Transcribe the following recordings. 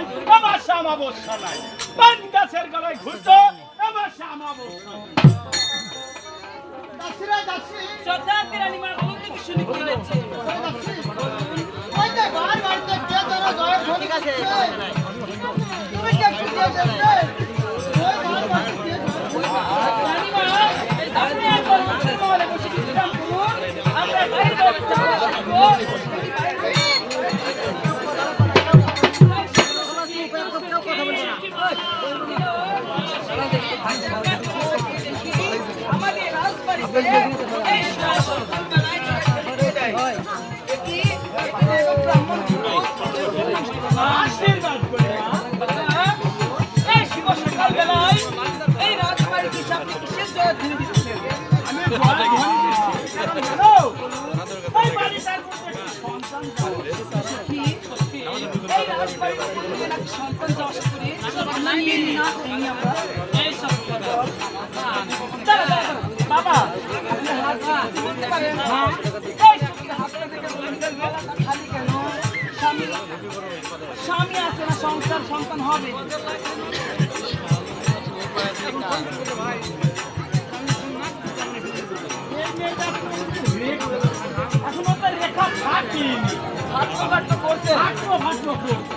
নাই আমার শ্যামাবস্যা নাই। পান গাছের গলায় ঘুরতো আমার শ্যামাবস্যা নাই। দাসিরা দাসি। আমাদের এই আশীর্বাদ করে এই শুভ সকালবেলায় এই রাজবাড়ির হিসাবে কিসের জয় ধ্বনি দিচ্ছেন আমি ওই বাড়িটার সন্তান সত্যি এই রাজবাড়ির সন্তান স্বামী আছে না সংসার হবে রেখা। ফাটেনি। হাতটা কাটটা করছে ফাটলো ফাটলো করে।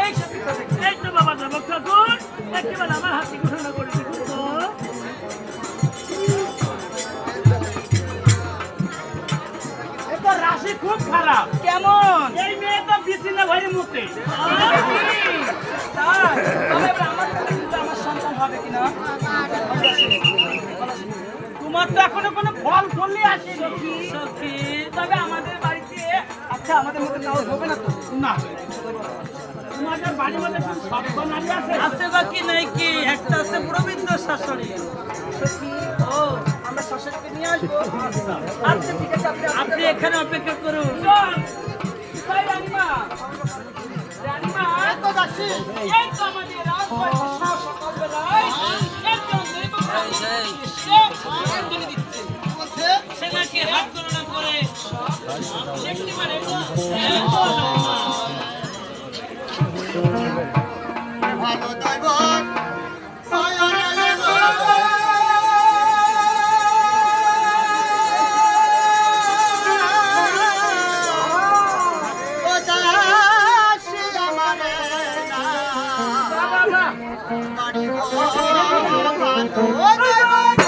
এই দেশে বাবা তো বাবা দেবো ঠাকুর একেবারে আমার হাতে রাশি খুব খারাপ কেমন এই মেয়ে তো ভাই মুখে আমার সন্তান হবে কিনা তোমার তো এখনও কোনো ফল ফলই আসেনি সখী। তবে আমাদের বাড়িতে আচ্ছা আমাদের মধ্যে কাউ হবে না তো? না। তোমাদের বাড়ির মধ্যে কি নারী আছে? আছে বাকি নাই কি? একটা আছে প্রবৃদ্ধ শাশুড়ি। সখী ও আমরা শাশুড়িকে নিয়ে আসব। আচ্ছা ঠিক আছে আপনি এখানে অপেক্ষা করুন। রানীমা? রানীমা? এত দাসি। এই তো আমাদের রাজবাড়িতে সকালবেলায়। একজন দিচ্ছে। দিকে হাত গণনা করে দেখতে পারেন ভালো Oh, my God.